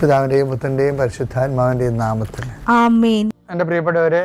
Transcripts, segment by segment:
പിതാവിന്റെയും പുത്രന്റെയും പരിശുദ്ധാത്മാവിന്റെയും നാമത്തിൽ. എന്റെ എന്റെ പ്രിയപ്പെട്ടവരെ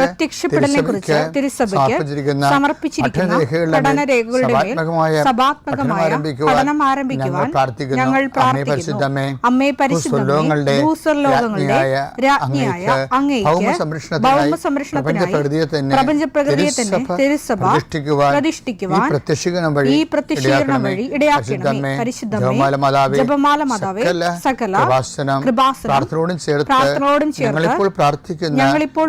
പ്രത്യക്ഷപ്പെടനെ കുറിച്ച് തിരുസഭയ്ക്ക് സമർപ്പിച്ചിരിക്കുന്ന പഠനരേഖകളുടെ മേൽ സഭാത്മകമായ പഠനം ആരംഭിക്കുവാൻ ഞങ്ങൾ പ്രാർത്ഥിക്കുന്നു. അമ്മേ പരിശുദ്ധമേ ഭൂസ്വർലോകങ്ങളുടെ രാജ്ഞിയായ അങ്ങേക്ക് ഭൗമ സംരക്ഷണത്തിനായി പ്രപഞ്ച പ്രകൃതിയെ തന്നെ തിരുസഭ പ്രതിഷ്ഠിക്കുവാൻ ഈ പ്രത്യക്ഷീകരണം വഴി ഇടയാക്കണമേ. പരിശുദ്ധമേ ജപമാല മാതാവേ സകല കൃപാസനം പ്രാർത്ഥനയോടും ചേർത്ത് പ്രാർത്ഥനയോടും ചേർത്ത് ഞങ്ങളിപ്പോൾ പ്രാർത്ഥിക്കുന്ന ഞങ്ങളിപ്പോൾ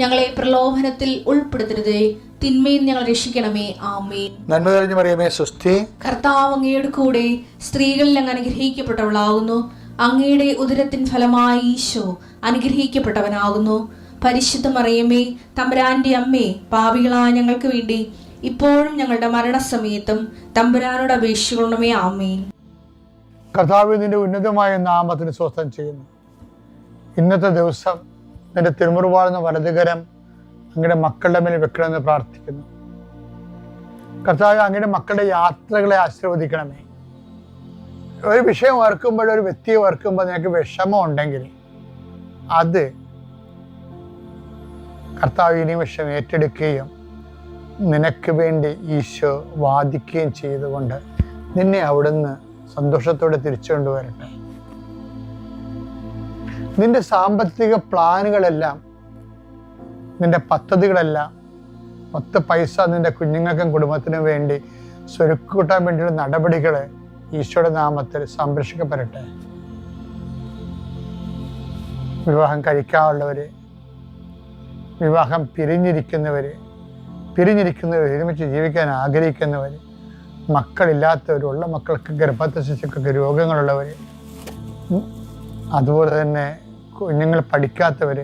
ഞങ്ങളെ പ്രലോഭനത്തിൽ ഉൾപ്പെടുത്തരുതേ. തിന്മയിൽ ഞങ്ങൾ രക്ഷിക്കണമേ. ആമേ നന്മ തെളിഞ്ഞു പറയുമേ സ്വസ്തി. കർത്താവ് അങ്ങയുടെ കൂടെ സ്ത്രീകളിൽ അങ്ങ് അനുഗ്രഹിക്കപ്പെട്ടവളാകുന്നു. അങ്ങയുടെ ഉദരത്തിൻ ഫലമായി ഈശോ അനുഗ്രഹിക്കപ്പെട്ടവനാകുന്നു. പരിശുദ്ധ മറിയമേ തമ്പുരാന്റെ അമ്മേ പാപികളായ ഞങ്ങൾക്ക് വേണ്ടി ഇപ്പോഴും ഞങ്ങളുടെ മരണസമയത്തും തമ്പുരാനോട് അപേക്ഷിക്കണമേ. ആമേൻ. കർത്താവ് നിന്റെ ഉന്നതമായ നാമത്തിന് സ്വസ്ഥം ചെയ്യുന്നു. ഇന്നത്തെ ദിവസം നിന്റെ തിരുമുറുപാടുന്ന വലതുകരം അങ്ങയുടെ മക്കളുടെ മേൽ വെക്കണമെന്ന് പ്രാർത്ഥിക്കുന്നു. കർത്താവ് അങ്ങയുടെ മക്കളുടെ യാത്രകളെ ആശീർവദിക്കണമേ. ഒരു വിഷയം ഓർക്കുമ്പോൾ ഒരു വ്യക്തിയെ ഓർക്കുമ്പോൾ നിനക്ക് വിഷമം ഉണ്ടെങ്കിൽ അത് കർത്താവ് ഈ നിമിഷം ഏറ്റെടുക്കുകയും നിനക്ക് വേണ്ടി ഈശോ വാദിക്കുകയും ചെയ്തുകൊണ്ട് നിന്നെ അവിടുന്ന് സന്തോഷത്തോടെ തിരിച്ചു കൊണ്ടുവരട്ടെ നിന്റെ സാമ്പത്തിക പ്ലാനുകളെല്ലാം നിന്റെ പദ്ധതികളെല്ലാം പത്ത് പൈസ നിന്റെ കുഞ്ഞുങ്ങൾക്കും കുടുംബത്തിനും വേണ്ടി സ്വരുക്കൂട്ടാൻ വേണ്ടിയുള്ള നടപടികൾ ഈശോയുടെ നാമത്തിൽ സംരക്ഷിക്കപ്പെടട്ടെ. വിവാഹം കഴിക്കാനുള്ളവർ വിവാഹം പിരിഞ്ഞിരിക്കുന്നവർ പിരിഞ്ഞിരിക്കുന്നവർ ഒരുമിച്ച് ജീവിക്കാൻ ആഗ്രഹിക്കുന്നവർ മക്കളില്ലാത്തവരുള്ള മക്കൾക്ക് ഗർഭത്തെ ശിശുക്കൾക്ക് രോഗങ്ങളുള്ളവർ അതുപോലെ തന്നെ കുഞ്ഞുങ്ങൾ പഠിക്കാത്തവർ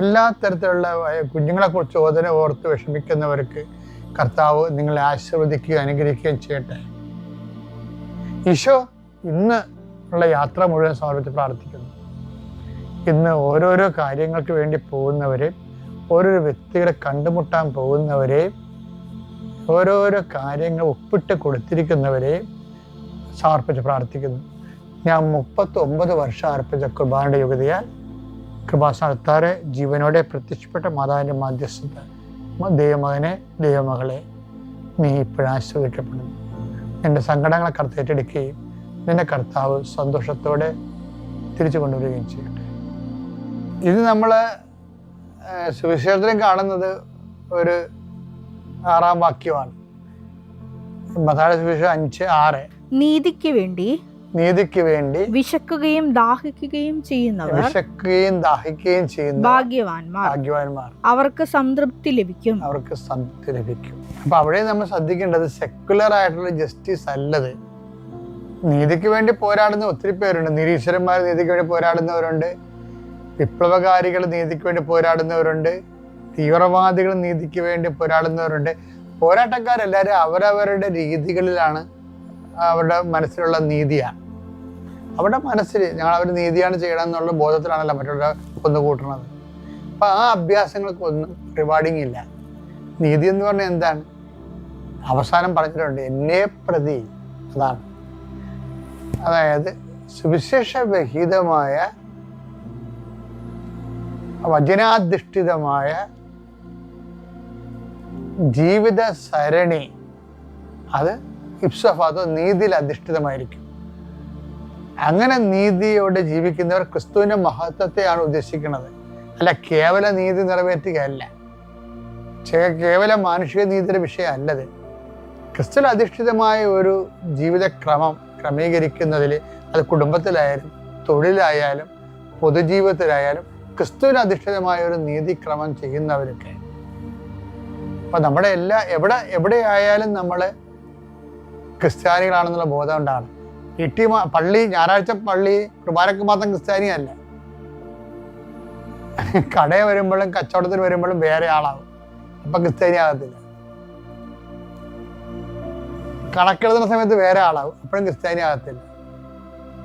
എല്ലാ തരത്തിലുള്ള കുഞ്ഞുങ്ങളെക്കുറിച്ച് ഓതന ഓർത്ത് വിഷമിക്കുന്നവർക്ക് കർത്താവ് നിങ്ങളെ ആശീർവദിക്കുകയും അനുഗ്രഹിക്കുകയും ചെയ്യട്ടെ. ഈശോ ഇന്ന് ഉള്ള യാത്ര മുഴുവൻ സമർപ്പിച്ച് പ്രാർത്ഥിക്കുന്നു. ഇന്ന് ഓരോരോ കാര്യങ്ങൾക്ക് വേണ്ടി പോകുന്നവരെയും ഓരോരോ വ്യക്തികളെ കണ്ടുമുട്ടാൻ പോകുന്നവരെയും ഓരോരോ കാര്യങ്ങൾ ഒപ്പിട്ട് കൊടുത്തിരിക്കുന്നവരെയും സമർപ്പിച്ച് പ്രാർത്ഥിക്കുന്നു. ഞാൻ മുപ്പത്തി ഒമ്പത് വർഷം അർപ്പിച്ച കുർബാനയുടെ യോഗ്യതയാൽ കൃപാസ്ഥാനത്താറെ ജീവനോടെ പ്രത്യക്ഷപ്പെട്ട മാതാവിന്റെ മാധ്യസ്ഥത ദൈവമകനെ ദൈവമകളെ നീ ഇപ്പോഴാശ്രയിക്കപ്പെടുന്നു നിന്റെ സങ്കടങ്ങളെ കർത്തേറ്റെടുക്കുകയും നിന്റെ കർത്താവ് സന്തോഷത്തോടെ തിരിച്ചു കൊണ്ടുവരികയും ചെയ്യട്ടെ. ഇത് നമ്മൾ സുവിശേഷത്തിലും കാണുന്നത് ഒരു ആറാം വാക്യമാണ്. മതാഴ സുവിശേഷം അഞ്ച് ആറ്. നീതിക്ക് വേണ്ടി നീതിക്ക് വേണ്ടി വിശക്കുകയും ദാഹിക്കുകയും ചെയ്യുന്നവർ വിശക്കുകയും ദാഹിക്കുകയും ചെയ്യുന്ന ഭാഗ്യവാന്മാർ. ഭാഗ്യവാന്മാർ. അവർക്ക് സംതൃപ്തി ലഭിക്കും. അവർക്ക് സംതൃപ്തി ലഭിക്കും. അപ്പൊ അവിടെ നമ്മൾ ശ്രദ്ധിക്കേണ്ടത് സെക്കുലർ ആയിട്ടുള്ള ജസ്റ്റിസ് അല്ലത്. നീതിക്ക് വേണ്ടി പോരാടുന്ന ഒത്തിരി പേരുണ്ട്. നിരീശ്വരന്മാർ നീതിക്ക് വേണ്ടി പോരാടുന്നവരുണ്ട്. വിപ്ലവകാരികൾ നീതിക്ക് വേണ്ടി പോരാടുന്നവരുണ്ട്. തീവ്രവാദികൾ നീതിക്ക് വേണ്ടി പോരാടുന്നവരുണ്ട്. പോരാട്ടക്കാരെല്ലാവരും അവരവരുടെ രീതികളിലാണ് അവരുടെ മനസ്സിലുള്ള നീതിയാണ്. അവരുടെ മനസ്സിൽ ഞങ്ങൾ അവർ നീതിയാണ് ചെയ്യണം എന്നുള്ള ബോധത്തിലാണല്ലോ മറ്റുള്ള കൊന്നുകൂട്ടുന്നത് അപ്പൊ ആ അഭ്യാസങ്ങൾക്കൊന്നും റിവാർഡിങ് ഇല്ല. നീതി എന്ന് പറഞ്ഞാൽ എന്താണ്? അവസാനം പറഞ്ഞിട്ടുണ്ട് എന്നെ പ്രതി അതാണ്. അതായത് സുവിശേഷവിഹിതമായ വചനാധിഷ്ഠിതമായ ജീവിത സരണി അത് ഇപ്സഫാദോ നീതിയിൽ അധിഷ്ഠിതമായിരിക്കും. അങ്ങനെ നീതിയോടെ ജീവിക്കുന്നവർ ക്രിസ്തുവിന്റെ മഹത്വത്തെയാണ് ഉദ്ദേശിക്കുന്നത്. അല്ല കേവല നീതി നിറവേറ്റുകയല്ല. കേവല മാനുഷിക നീതിയുടെ വിഷയമല്ലത്. ക്രിസ്തു അധിഷ്ഠിതമായ ഒരു ജീവിതക്രമം ക്രമീകരിക്കുന്നതിൽ അത് കുടുംബത്തിലായാലും തൊഴിലായാലും പൊതുജീവിതത്തിലായാലും ക്രിസ്തുവിൽ അധിഷ്ഠിതമായ ഒരു നീതിക്രമം ചെയ്യുന്നവരൊക്കെ. അപ്പൊ നമ്മുടെ എല്ലാ എവിടെ എവിടെയായാലും നമ്മൾ ക്രിസ്ത്യാനികളാണെന്നുള്ള ബോധം ഉണ്ടാണ് ഇട്ടി പള്ളി ഞായറാഴ്ച പള്ളി കുർബാനക്ക് മാത്രം ക്രിസ്ത്യാനിയല്ല കടയിൽ വരുമ്പോഴും കച്ചവടത്തിന് വരുമ്പോഴും വേറെ ആളാവും. അപ്പൊ ക്രിസ്ത്യാനി ആകത്തില്ല. കണക്കെഴുതുന്ന സമയത്ത് വേറെ ആളാവും. അപ്പോഴും ക്രിസ്ത്യാനി ആകത്തില്ല.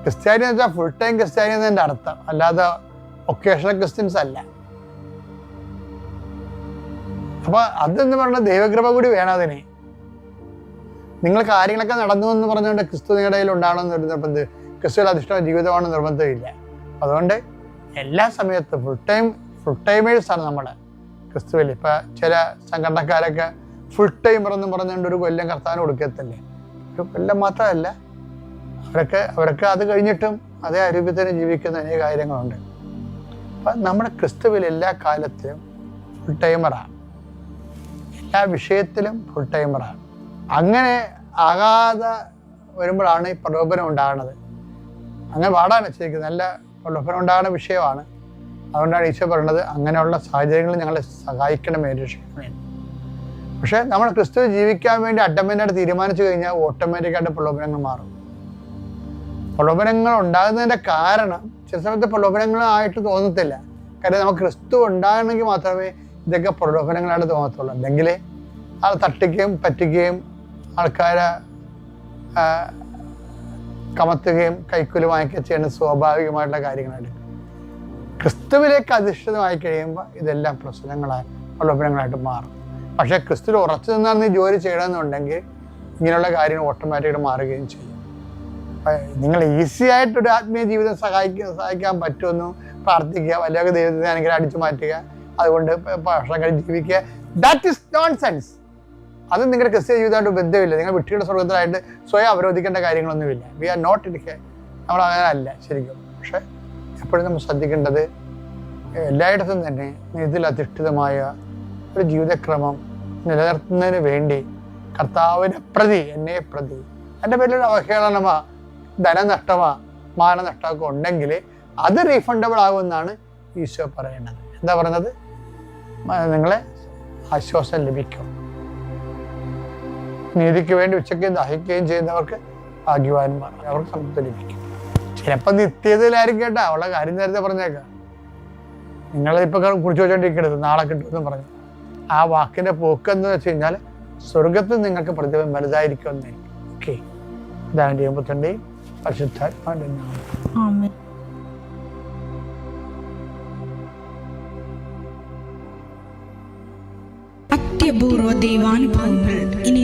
ക്രിസ്ത്യാനി എന്ന് വെച്ചാൽ ഫുൾ ടൈം ക്രിസ്ത്യാനി എന്നതിന്റെ അർത്ഥം. അല്ലാതെ ഒക്കേഷണൽ ക്രിസ്ത്യൻസ് അല്ല. അപ്പൊ അതെന്ന് പറഞ്ഞാൽ ദൈവകൃപ കൂടി വേണം അതിന്. നിങ്ങൾ കാര്യങ്ങളൊക്കെ നടന്നു എന്ന് പറഞ്ഞുകൊണ്ട് ക്രിസ്തു നിങ്ങളുടെ കയ്യിൽ ഉണ്ടാവണമെന്ന് ഒരു നിർബന്ധം ക്രിസ്തുവിൽ അധിഷ്ഠിത ജീവിതമാണ് നിർബന്ധമില്ല അതുകൊണ്ട് എല്ലാ സമയത്തും ഫുൾ ടൈം ഫുൾ ടൈമേഴ്സാണ് നമ്മുടെ ക്രിസ്തുവിൽ. ഇപ്പൊ ചില സംഘടനക്കാരൊക്കെ ഫുൾ ടൈമർ എന്ന് പറഞ്ഞുകൊണ്ട് ഒരു കൊല്ലം കർത്താവിന് കൊടുക്കത്തില്ലേ? ഒരു കൊല്ലം മാത്രമല്ല. അവരൊക്കെ അവരൊക്കെ അത് കഴിഞ്ഞിട്ടും അതേ ആരോഗ്യത്തിന് ജീവിക്കുന്ന അനേക കാര്യങ്ങളുണ്ട്. അപ്പം നമ്മുടെ ക്രിസ്തുവിൽ എല്ലാ കാലത്തിലും ഫുൾ ടൈമറാണ് എല്ലാ വിഷയത്തിലും ഫുൾ ടൈമറാണ് അങ്ങനെ ആകാതെ വരുമ്പോഴാണ് ഈ പ്രലോഭനം ഉണ്ടാകുന്നത്. അങ്ങനെ പാടാണ് ശരിക്കും നല്ല പ്രലോഭനം ഉണ്ടാകുന്ന വിഷയമാണ്. അതുകൊണ്ടാണ് ഈശോ പറയുന്നത് അങ്ങനെയുള്ള സാഹചര്യങ്ങളിൽ ഞങ്ങളെ സഹായിക്കണമേ രക്ഷിക്കണമേ. പക്ഷേ നമ്മൾ ക്രിസ്തു ജീവിക്കാൻ വേണ്ടി അഡ്ഡമെന്റായിട്ട് തീരുമാനിച്ചു കഴിഞ്ഞാൽ ഓട്ടോമാറ്റിക്കായിട്ട് പ്രലോഭനങ്ങൾ മാറും. പ്രലോഭനങ്ങൾ ഉണ്ടാകുന്നതിന്റെ കാരണം ചില സമയത്ത് പ്രലോഭനങ്ങളായിട്ട് തോന്നത്തില്ല. കാര്യം നമുക്ക് ക്രിസ്തു ഉണ്ടാകണമെങ്കിൽ മാത്രമേ ഇതൊക്കെ പ്രലോഭനങ്ങളായിട്ട് തോന്നത്തുള്ളൂ. അല്ലെങ്കിൽ അത് തട്ടിക്കുകയും പറ്റിക്കുകയും ആൾക്കാരെ കമത്തുകയും കൈക്കൂലി വാങ്ങിക്കുകയും ചെയ്യുന്ന സ്വാഭാവികമായിട്ടുള്ള കാര്യങ്ങളായിട്ട് ക്രിസ്തുവിലേക്ക് അധിഷ്ഠിതമായി കഴിയുമ്പോൾ ഇതെല്ലാം പ്രശ്നങ്ങളായി പ്രലോഭനങ്ങളായിട്ട് മാറും. പക്ഷേ ക്രിസ്തുവിൽ ഉറച്ചു നിന്നാൽ നീ ജോലി ചെയ്യണമെന്നുണ്ടെങ്കിൽ ഇങ്ങനെയുള്ള കാര്യങ്ങൾ ഓട്ടോമാറ്റിക്കായിട്ട് മാറുകയും ചെയ്യും. നിങ്ങൾ ഈസി ആയിട്ട് ഒരു ആത്മീയ ജീവിതം സഹായിക്കുക സഹായിക്കാൻ പറ്റുമെന്ന് പ്രാർത്ഥിക്കുക വല്ലതൊക്കെ ദൈവത്തിനെ അനുഗ്രഹം അടിച്ചു മാറ്റുക അതുകൊണ്ട് ഭക്ഷണം കഴിച്ച് ജീവിക്കുക. ദാറ്റ് ഇസ് നോൺ സെൻസ് അത് നിങ്ങളുടെ ക്രിസ്ത്യ ജീവിതമായിട്ട് ബന്ധമില്ല. നിങ്ങൾ വിട്ടിയുടെ സ്വർഗത്തിലായിട്ട് സ്വയം അവരോധിക്കേണ്ട കാര്യങ്ങളൊന്നുമില്ല. വി ആർ നോട്ട് ഇരിക്കുക നമ്മൾ അങ്ങനെ അല്ല ശരിക്കും. പക്ഷെ എപ്പോഴും നമ്മൾ ശ്രദ്ധിക്കേണ്ടത് എല്ലായിടത്തും തന്നെ ഇതിൽ അധിഷ്ഠിതമായ ഒരു ജീവിതക്രമം നിലനിർത്തുന്നതിന് വേണ്ടി കർത്താവിനെ പ്രതി എന്നെ പ്രതി എന്റെ പേരിലൊരു അവഹേളനമാ ധനനഷ്ടമാ മാനനഷ്ടമൊക്കെ ഉണ്ടെങ്കിൽ അത് റീഫണ്ടബിൾ ആകുമെന്നാണ് ഈശോ പറയുന്നത്. എന്താ പറയുന്നത്? നിങ്ങളെ ആശ്വാസം ലഭിക്കും. നീതിക്ക് വേണ്ടി ഉച്ചയ്ക്ക് ദാഹിക്കുകയും ചെയ്യുന്നവർക്ക് ഭാഗ്യവാന്മാർ. അവർക്ക് സമത്വം ലഭിക്കും. ചിലപ്പോൾ നിത്യതയിലായിരിക്കും കേട്ടാ. അവളെ കാര്യം നേരത്തെ പറഞ്ഞേക്കാം. നിങ്ങളിപ്പോൾ കുറിച്ച് വെച്ചോണ്ടിരിക്കരുത് നാളെ കിട്ടുമെന്ന് പറഞ്ഞു. ആ വാക്കിന്റെ പോക്ക് എന്ന് വെച്ച് കഴിഞ്ഞാൽ സ്വർഗത്തിൽ നിങ്ങൾക്ക് പ്രതിഫലം വലുതായിരിക്കുമെന്ന് ഓക്കെ. ഇതാണ് ദൈവത്തിന്റെയും ആമേൻ. അത്യപൂർവ ദൈവാനുഭവങ്ങൾ ഇനി